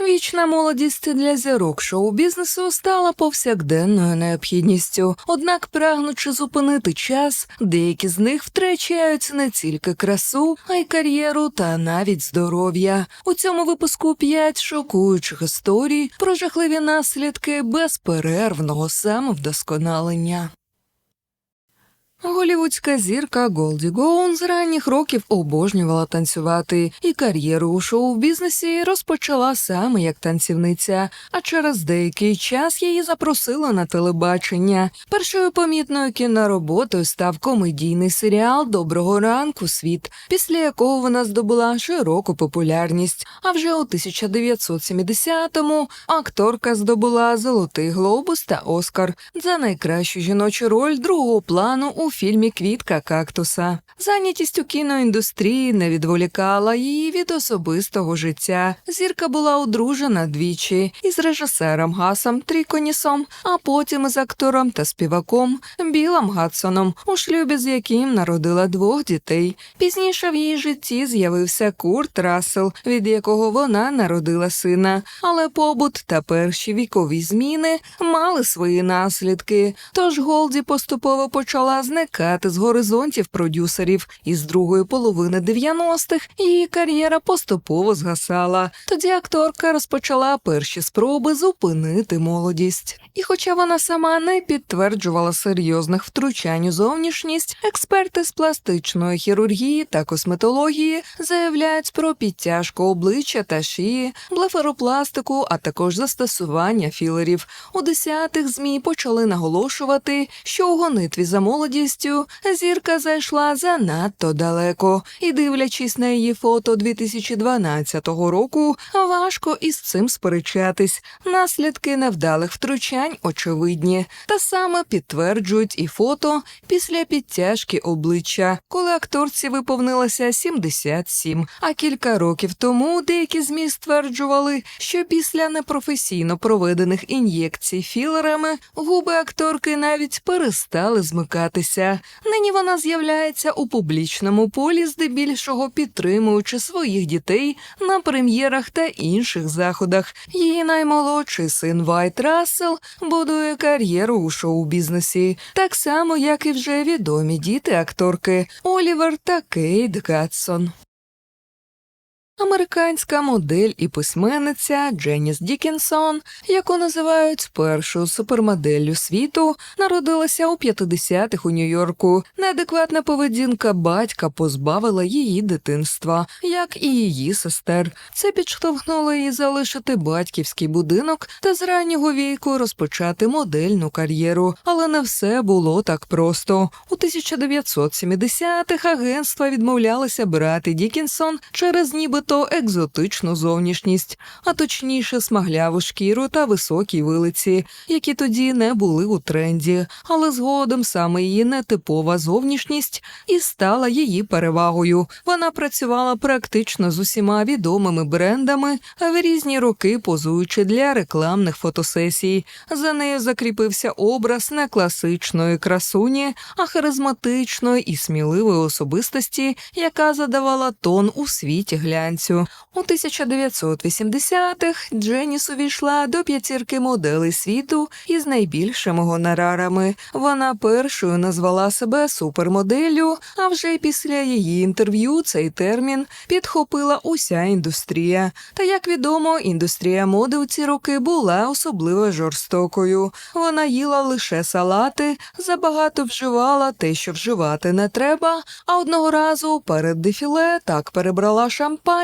Вічна молодість для зірок шоу-бізнесу стала повсякденною необхідністю. Однак, прагнучи зупинити час, деякі з них втрачають не тільки красу, а й кар'єру та навіть здоров'я. У цьому випуску п'ять шокуючих історій про жахливі наслідки безперервного самовдосконалення. Голівудська зірка Голді Гоун з ранніх років обожнювала танцювати, і кар'єру у шоу-бізнесі розпочала саме як танцівниця. А через деякий час її запросили на телебачення. Першою помітною кінороботою став комедійний серіал Доброго ранку, світ, після якого вона здобула широку популярність. А вже у 1970-му акторка здобула Золотий глобус та Оскар за найкращу жіночу роль другого плану у фільмі Квітка кактуса. Зайнятість у кіноіндустрії не відволікала її від особистого життя. Зірка була одружена двічі із режисером Гасом Тріконісом, а потім із актором та співаком Білом Гадсоном, у шлюбі з яким народила двох дітей. Пізніше в її житті з'явився Курт Рассел, від якого вона народила сина. Але побут та перші вікові зміни мали свої наслідки. Тож Голді поступово почала зникати з горизонтів продюсерів, і з другої половини 90-х її кар'єра поступово згасала. Тоді акторка розпочала перші спроби зупинити молодість. І хоча вона сама не підтверджувала серйозних втручань у зовнішність, експерти з пластичної хірургії та косметології заявляють про підтяжку обличчя та шиї, блефаропластику, а також застосування філерів. У десятих змі почали наголошувати, що у гонитві за молодістю зірка зайшла занадто далеко, і, дивлячись на її фото 2012 року, важко із цим сперечатись. Наслідки невдалих втручань очевидні, та саме підтверджують і фото після підтяжки обличчя, коли акторці виповнилося 77. А кілька років тому деякі змі стверджували, що після непрофесійно проведених ін'єкцій філерами губи акторки навіть перестали змикатися. Нині вона з'являється у публічному полі, здебільшого підтримуючи своїх дітей на прем'єрах та інших заходах. Її наймолодший син Вайт Рассел будує кар'єру у шоу-бізнесі, так само, як і вже відомі діти акторки Олівер та Кейт Гадсон. Американська модель і письменниця Дженіс Дікінсон, яку називають першою супермоделлю світу, народилася у 50-х у Нью-Йорку. Неадекватна поведінка батька позбавила її дитинства, як і її сестер. Це підштовхнуло її залишити батьківський будинок та з раннього віку розпочати модельну кар'єру. Але не все було так просто. У 1970-х агентства відмовлялися брати Дікінсон через ніби то екзотичну зовнішність, а точніше смагляву шкіру та високі вилиці, які тоді не були у тренді, але згодом саме її нетипова зовнішність і стала її перевагою. Вона працювала практично з усіма відомими брендами, в різні роки позуючи для рекламних фотосесій. За нею закріпився образ не класичної красуні, а харизматичної і сміливої особистості, яка задавала тон у світі глянцю. У 1980-х Дженіс увійшла до п'ятірки моделей світу із найбільшими гонорарами. Вона першою назвала себе супермоделлю, а вже після її інтерв'ю цей термін підхопила уся індустрія. Та як відомо, індустрія моди у ці роки була особливо жорстокою. Вона їла лише салати, забагато вживала те, що вживати не треба. А одного разу перед дефіле так перебрала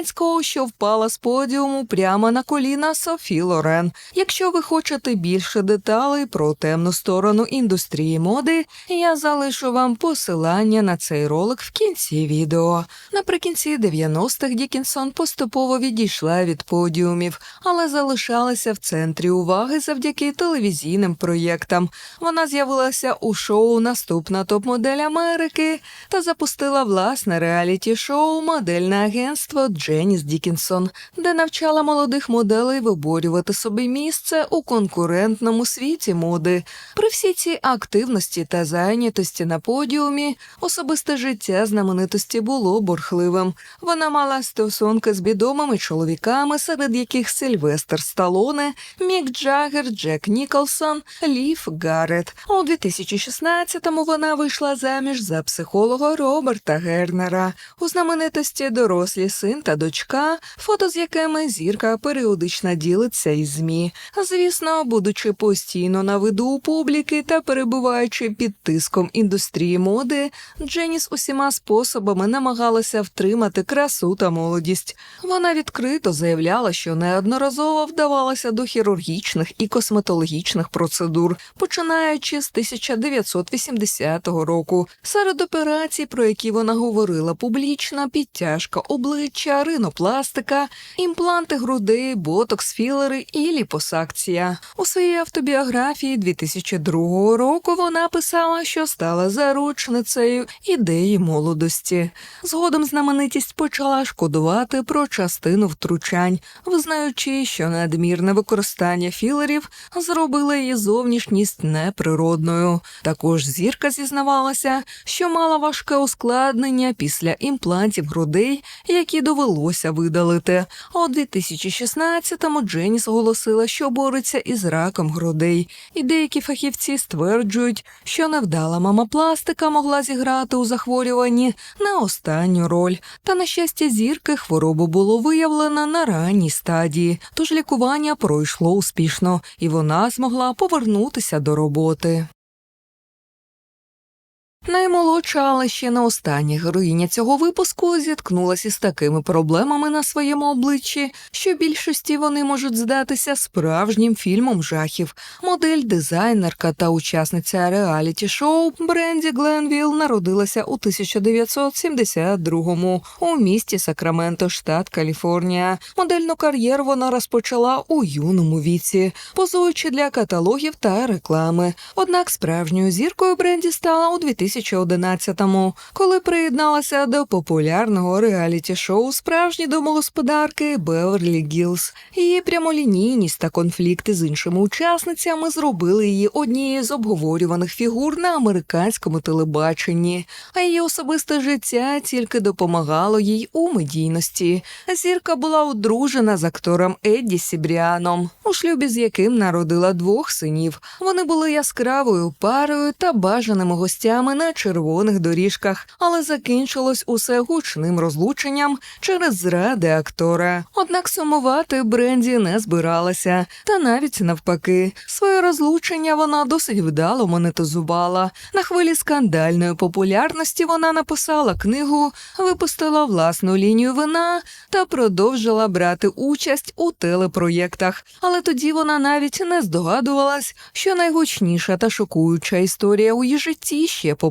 шампанського, що впала з подіуму прямо на коліна Софі Лорен. Якщо ви хочете більше деталей про темну сторону індустрії моди, я залишу вам посилання на цей ролик в кінці відео. Наприкінці 90-х Дікінсон поступово відійшла від подіумів, але залишалася в центрі уваги завдяки телевізійним проєктам. Вона з'явилася у шоу Наступна топ-модель Америки та запустила власне реаліті-шоу Модельне агентство Джей. Дженіс Дікінсон, де навчала молодих моделей виборювати собі місце у конкурентному світі моди. При всій цій активності та зайнятості на подіумі особисте життя знаменитості було бурхливим. Вона мала стосунки з відомими чоловіками, серед яких Сильвестр Сталоне, Мік Джаггер, Джек Ніколсон, Лів Гаррет. У 2016-му вона вийшла заміж за психолога Роберта Гернера. У знаменитості дорослі син та дочка, фото з якими зірка періодично ділиться із змі. Звісно, будучи постійно на виду у публіки та перебуваючи під тиском індустрії моди, Дженіс усіма способами намагалася втримати красу та молодість. Вона відкрито заявляла, що неодноразово вдавалася до хірургічних і косметологічних процедур, починаючи з 1980 року. Серед операцій, про які вона говорила публічно, підтяжка обличчя, ринопластика, імпланти грудей, ботокс, філери і ліпосакція. У своїй автобіографії 2002 року вона писала, що стала заручницею ідеї молодості. Згодом знаменитість почала шкодувати про частину втручань, визнаючи, що надмірне використання філерів зробило її зовнішність неприродною. Також зірка зізнавалася, що мала важке ускладнення після імплантів грудей, які довелося видалити. А у 2016-му Дженіс оголосила, що бореться із раком грудей, і деякі фахівці стверджують, що невдала мамопластика могла зіграти у захворюванні не останню роль. Та на щастя, зірки хворобу було виявлено на ранній стадії, тож лікування пройшло успішно, і вона змогла повернутися до роботи. Наймолодша, але ще не остання героїня цього випуску зіткнулася із такими проблемами на своєму обличчі, що більшості вони можуть здатися справжнім фільмом жахів. Модель, дизайнерка та учасниця реаліті шоу Бренді Гленвіл народилася у 1972-му у місті Сакраменто, штат Каліфорнія. Модельну кар'єру вона розпочала у юному віці, позуючи для каталогів та реклами. Однак справжньою зіркою Бренді стала у 2011-му, коли приєдналася до популярного реаліті-шоу справжні домогосподарки Беверлі Гілз. Її прямолінійність та конфлікти з іншими учасницями зробили її однією з обговорюваних фігур на американському телебаченні, а її особисте життя тільки допомагало їй у медійності. Зірка була одружена з актором Едді Сібріаном, у шлюбі з яким народила двох синів. Вони були яскравою парою та бажаними гостями на червоних доріжках, але закінчилось усе гучним розлученням через зради актора. Однак сумувати Бренді не збиралася, та навіть навпаки, своє розлучення вона досить вдало монетизувала. На хвилі скандальної популярності вона написала книгу, випустила власну лінію вина та продовжила брати участь у телепроєктах. Але тоді вона навіть не здогадувалась, що найгучніша та шокуюча історія у її житті ще попереду.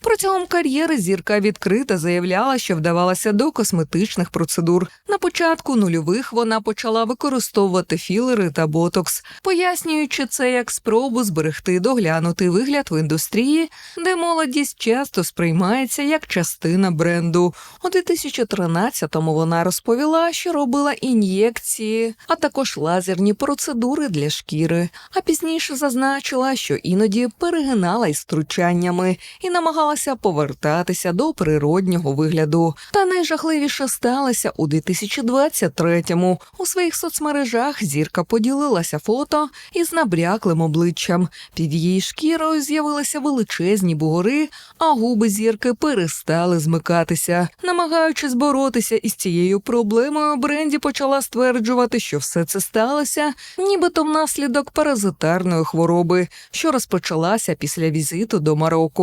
Протягом кар'єри зірка відкрита заявляла, що вдавалася до косметичних процедур. На початку нульових вона почала використовувати філери та ботокс, пояснюючи це як спробу зберегти доглянутий вигляд в індустрії, де молодість часто сприймається як частина бренду. У 2013-му вона розповіла, що робила ін'єкції, а також лазерні процедури для шкіри. А пізніше зазначила, що іноді перегинала із втручаннями і намагалася повертатися до природнього вигляду. Та найжахливіше сталося у 2023-му. У своїх соцмережах зірка поділилася фото із набряклим обличчям. Під її шкірою з'явилися величезні бугори, а губи зірки перестали змикатися. Намагаючись боротися із цією проблемою, Бренді почала стверджувати, що все це сталося, нібито внаслідок паразитарної хвороби, що розпочалася після візиту до Марокко,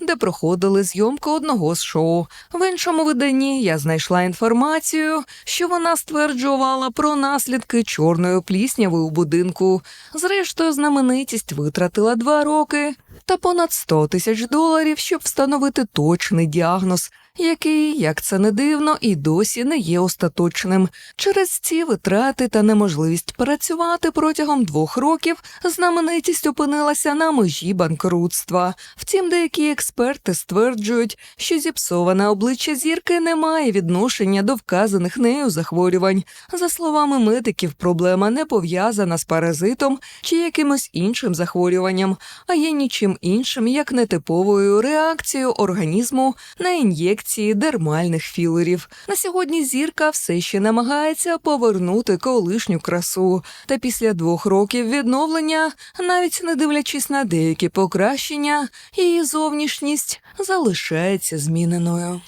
де проходили зйомки одного з шоу. В іншому виданні я знайшла інформацію, що вона стверджувала про наслідки чорної плісняви у будинку. Зрештою, знаменитість витратила два роки та понад 100 тисяч доларів, щоб встановити точний діагноз. Який, як це не дивно, і досі не є остаточним. Через ці витрати та неможливість працювати протягом двох років знаменитість опинилася на межі банкрутства. Втім, деякі експерти стверджують, що зіпсоване обличчя зірки не має відношення до вказаних нею захворювань. За словами медиків, проблема не пов'язана з паразитом чи якимось іншим захворюванням, а є нічим іншим, як нетиповою реакцією організму на ін'єкції дермальних філерів. На сьогодні зірка все ще намагається повернути колишню красу. Та після двох років відновлення, навіть не дивлячись на деякі покращення, її зовнішність залишається зміненою.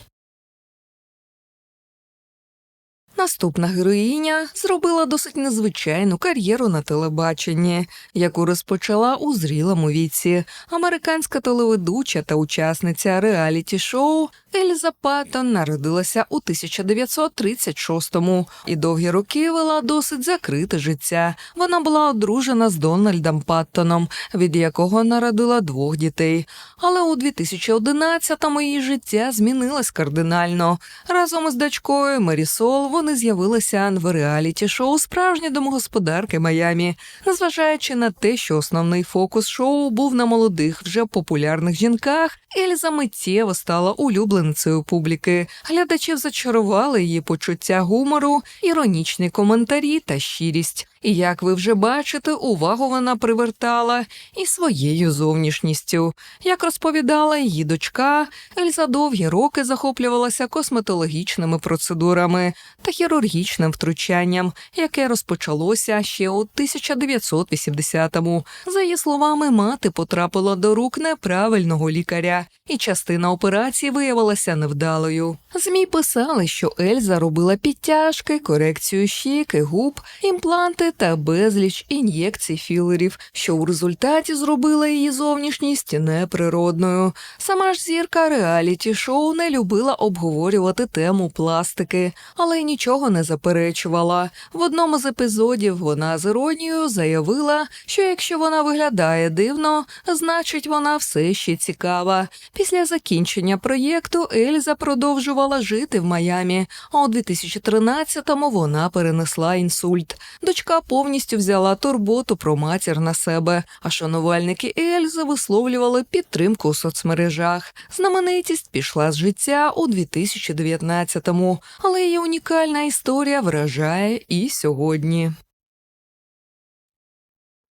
Наступна героїня зробила досить незвичайну кар'єру на телебаченні, яку розпочала у зрілому віці. Американська телеведуча та учасниця реаліті-шоу Ельза Паттон народилася у 1936-му і довгі роки вела досить закрите життя. Вона була одружена з Дональдом Паттоном, від якого народила двох дітей. Але у 2011-му її життя змінилось кардинально. Разом із дочкою Мерісол вони з'явилися в реаліті-шоу Справжні домогосподарки Майамі, незважаючи на те, що основний фокус шоу був на молодих, вже популярних жінках. Ельза миттєво стала улюбленицею публіки. Глядачів зачарували її почуття гумору, іронічні коментарі та щирість. І як ви вже бачите, увагу вона привертала і своєю зовнішністю. Як розповідала її дочка, Ельза довгі роки захоплювалася косметологічними процедурами та хірургічним втручанням, яке розпочалося ще у 1980-му. За її словами, мати потрапила до рук неправильного лікаря, і частина операції виявилася невдалою. ЗМІ писали, що Ельза робила підтяжки, корекцію щіки, губ, імпланти та безліч ін'єкцій філерів, що у результаті зробила її зовнішність неприродною. Сама ж зірка реаліті шоу не любила обговорювати тему пластики, але й нічого не заперечувала. В одному з епізодів вона з іронією заявила, що якщо вона виглядає дивно, значить вона все ще цікава. Після закінчення проєкту Ельза продовжувала жити в Майамі, а у 2013-му вона перенесла інсульт. Дочка повністю взяла турботу про матір на себе, а шанувальники Ельзи висловлювали підтримку у соцмережах. Знаменитість пішла з життя у 2019-му, але її унікальна історія вражає і сьогодні.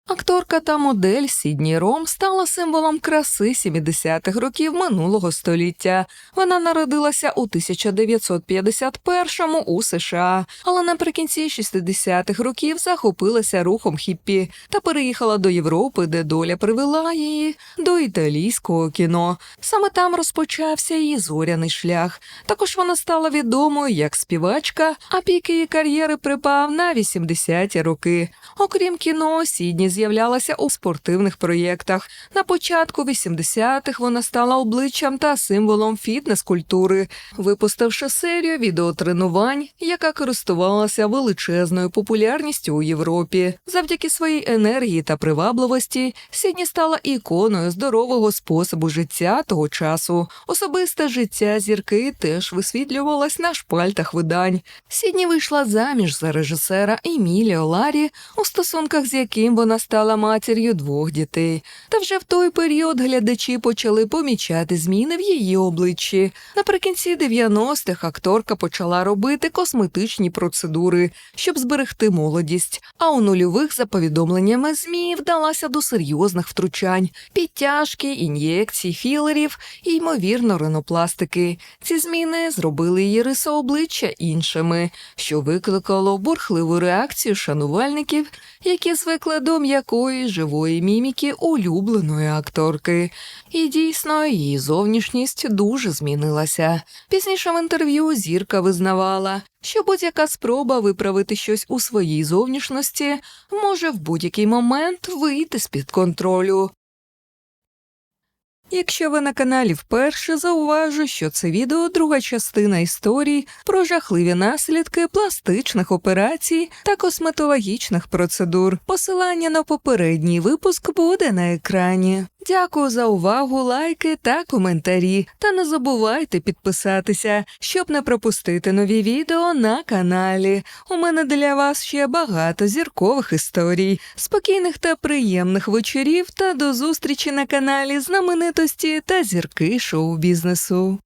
Акторка та модель Сідні Ром стала символом краси 70-х років минулого століття. Вона народилася у 1951-му у США, але наприкінці 60-х років захопилася рухом хіппі та переїхала до Європи, де доля привела її до італійського кіно. Саме там розпочався її зоряний шлях. Також вона стала відомою як співачка, а пік її кар'єри припав на 80-ті роки. Окрім кіно, Сідні з'являлася у спортивних проєктах. На початку 80-х вона стала обличчям та символом фітнес-культури, випустивши серію відеотренувань, яка користувалася величезною популярністю у Європі. Завдяки своїй енергії та привабливості Сідні стала іконою здорового способу життя того часу. Особисте життя зірки теж висвітлювалось на шпальтах видань. Сідні вийшла заміж за режисера Еміліо Ларі, у стосунках з яким вона стала матір'ю двох дітей. Та вже в той період глядачі почали помічати зміни в її обличчі. Наприкінці 90-х акторка почала робити косметичні процедури, щоб зберегти молодість. А у нульових, за повідомленнями ЗМІ, вдалася до серйозних втручань, підтяжки, ін'єкцій, філерів і, ймовірно, ринопластики. Ці зміни зробили її риси обличчя іншими, що викликало бурхливу реакцію шанувальників, які звикли до м'якої живої міміки улюбленої акторки. І дійсно її зовнішність дуже змінилася. Пізніше в інтерв'ю зірка визнавала, що будь-яка спроба виправити щось у своїй зовнішності може в будь-який момент вийти з-під контролю. Якщо ви на каналі вперше, зауважу, що це відео друга частина історії про жахливі наслідки пластичних операцій та косметологічних процедур. Посилання на попередній випуск буде на екрані. Дякую за увагу, лайки та коментарі. Та не забувайте підписатися, щоб не пропустити нові відео на каналі. У мене для вас ще багато зіркових історій, спокійних та приємних вечорів та до зустрічі на каналі знаменитості та зірки шоу-бізнесу.